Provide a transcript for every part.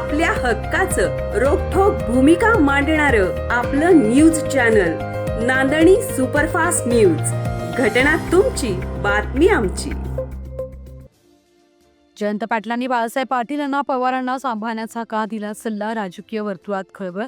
आपल्या हक्काचं रोखोक भूमिका मांडणार आपलं news channel Nandani superfast news. घटना तुमची बातमी आमची. जयंत पाटलांनी बाळासाहेब पाटील यांना पवारांना सांभाळण्याचा का दिला सल्ला? राजकीय वर्तुळात खळबळ?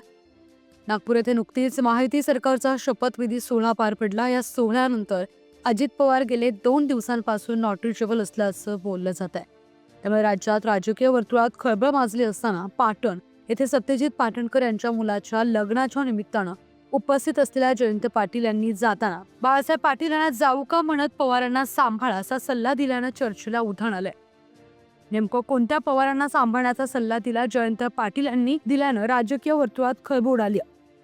नागपूर येथे नुकतीच माहिती सरकारचा शपथविधी सोहळा पार पडला. या सोहळ्यानंतर अजित पवार गेले दोन दिवसांपासून नॉट रिचेबल असल्याचं बोललं जात आहे त्यामुळे राज्यात राजकीय वर्तुळात खळबळ माजली असताना पाटण येथे सत्यजित पाटणकर यांच्या मुलाच्या लग्नाच्या निमित्तानं उपस्थित असलेल्या जयंत पाटील यांनी जाताना बाळासाहेब पाटील यांना जाऊ का म्हणत पवारांना सांभाळा असा सल्ला दिल्यानं चर्चेला उधाण आलंय. नेमकं कोणत्या पवारांना सांभाळण्याचा सल्ला दिला जयंत पाटील यांनी दिल्यानं राजकीय वर्तुळात खळबळ उडाली.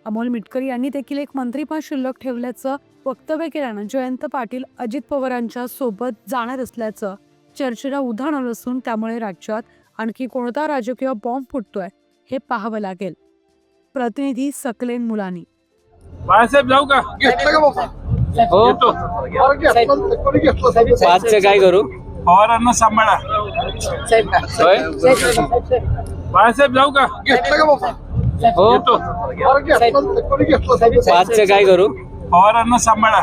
अमोल मिटकरी यांनी देखील एक मंत्रीपद शिल्लक ठेवल्याचं वक्तव्य केल्यानं जयंत पाटील अजित पवारांच्या सोबत जाणार असल्याचं चर्चेला उधाण आलं असून त्यामुळे राज्यात आणखी कोणता राजकीय बॉम्ब फुटतोय हे पाहावं लागेल. प्रतिनिधी सकलेन मुलानी. बाळासाहेब जाऊ का? हो. पाचचं काय करू? पवारांना सांभाळा. बाळासाहेब जाऊ का? हो. पाचचं काय करू? पवारांना सांभाळा.